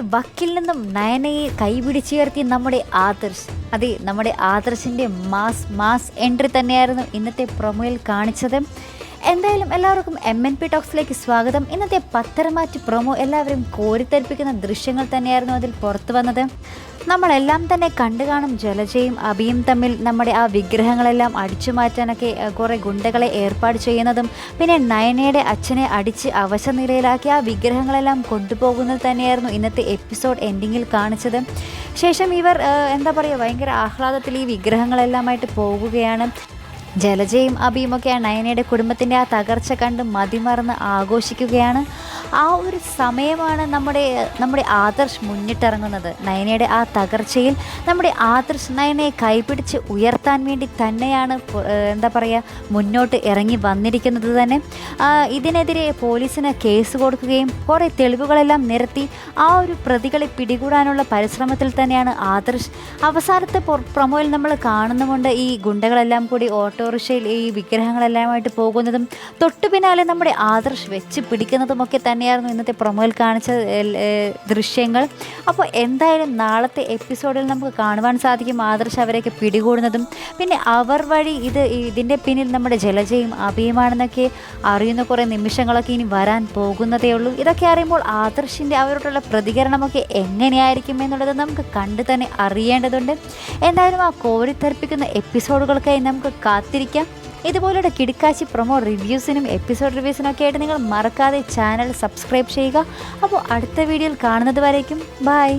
വക്കിൽ നിന്നും നയനയെ കൈപിടിച്ചുയർത്തി നമ്മുടെ ആദർശ്. അതെ നമ്മുടെ ആദർശിന്റെ മാസ് മാസ് എൻട്രി തന്നെയായിരുന്നു ഇന്നത്തെ പ്രൊമോയിൽ കാണിച്ചത്. എന്തായാലും എല്ലാവർക്കും എം എൻ പി ടോക്സിലേക്ക് സ്വാഗതം. ഇന്നത്തെ പത്തരമാറ്റ് പ്രൊമോ എല്ലാവരും കോരിത്തെറിപ്പിക്കുന്ന ദൃശ്യങ്ങൾ തന്നെയായിരുന്നു അതിൽ പുറത്തു വന്നത്. നമ്മളെല്ലാം തന്നെ കണ്ടു കാണും ജലജയും അഭിയും തമ്മിൽ നമ്മുടെ ആ വിഗ്രഹങ്ങളെല്ലാം അടിച്ചു മാറ്റാനൊക്കെ കുറേ ഗുണ്ടകളെ ഏർപ്പാട് ചെയ്യുന്നതും പിന്നെ നയനയുടെ അച്ഛനെ അടിച്ച് അവശനിലയിലാക്കി ആ വിഗ്രഹങ്ങളെല്ലാം കൊണ്ടുപോകുന്നത് തന്നെയായിരുന്നു ഇന്നത്തെ എപ്പിസോഡ് എൻഡിങ്ങിൽ കാണിച്ചത്. ശേഷം ഇവർ എന്താ പറയുക ഭയങ്കര ആഹ്ലാദത്തിൽ ഈ വിഗ്രഹങ്ങളെല്ലാമായിട്ട് പോകുകയാണ്. ജലജയും അബിയുമൊക്കെ നയനയുടെ കുടുംബത്തിന്റെ ആ തകർച്ച കണ്ട് മതിമറന്ന് ആഘോഷിക്കുകയാണ് ആ ഒരു സമയമാണ് നമ്മുടെ നമ്മുടെ ആദർശ് മുന്നിട്ടിറങ്ങുന്നത്. നയനയുടെ ആ തകർച്ചയിൽ നമ്മുടെ ആദർശ് നയനയെ കൈപിടിച്ച് ഉയർത്താൻ വേണ്ടി തന്നെയാണ് എന്താ പറയുക മുന്നോട്ട് ഇറങ്ങി വന്നിരിക്കുന്നത് തന്നെ. ഇതിനെതിരെ പോലീസിന് കേസ് കൊടുക്കുകയും കുറേ തെളിവുകളെല്ലാം നിരത്തി ആ ഒരു പ്രതികളെ പിടികൂടാനുള്ള പരിശ്രമത്തിൽ തന്നെയാണ് ആദർശ്. അവസാനത്തെ പ്രൊമോയിൽ നമ്മൾ കാണുന്നുമുണ്ട് ഈ ഗുണ്ടകളെല്ലാം കൂടി ഓട്ടോറിക്ഷയിൽ ഈ വിഗ്രഹങ്ങളെല്ലാമായിട്ട് പോകുന്നതും തൊട്ടു പിന്നാലെ നമ്മുടെ ആദർശ് വെച്ച് പിടിക്കുന്നതുമൊക്കെ തന്നെയായിരുന്നു ഇന്നത്തെ പ്രൊമോയിൽ കാണിച്ച ദൃശ്യങ്ങൾ. അപ്പോൾ എന്തായാലും നാളത്തെ എപ്പിസോഡിൽ നമുക്ക് കാണുവാൻ സാധിക്കും ആദർശ് അവരെയൊക്കെ പിടികൂടുന്നതും. പിന്നെ അവർ വഴി ഇത് ഇതിന്റെ പിന്നിൽ നമ്മുടെ ജലജയും അഭിയുമാണെന്നൊക്കെ അറിയുന്ന കുറേ നിമിഷങ്ങളൊക്കെ ഇനി വരാൻ പോകുന്നതേ ഉള്ളൂ. ഇതൊക്കെ അറിയുമ്പോൾ ആദർശിന്റെ അവരോടുള്ള പ്രതികരണമൊക്കെ എങ്ങനെയായിരിക്കും എന്നുള്ളത് നമുക്ക് കണ്ടു തന്നെ അറിയേണ്ടതുണ്ട്. എന്തായാലും ആ കോരിത്തെറിപ്പിക്കുന്ന എപ്പിസോഡുകൾക്കായി നമുക്ക് കാത്തിരിക്കാം. ഇതുപോലുള്ള കിടുക്കാശി പ്രൊമോ റിവ്യൂസിനും എപ്പിസോഡ് റിവ്യൂസിനും ഒക്കെ ആയിട്ട് നിങ്ങൾ മറക്കാതെ ചാനൽ സബ്സ്ക്രൈബ് ചെയ്യുക. അപ്പോൾ അടുത്ത വീഡിയോയിൽ കാണുന്നത് വരേക്കും. ബായ്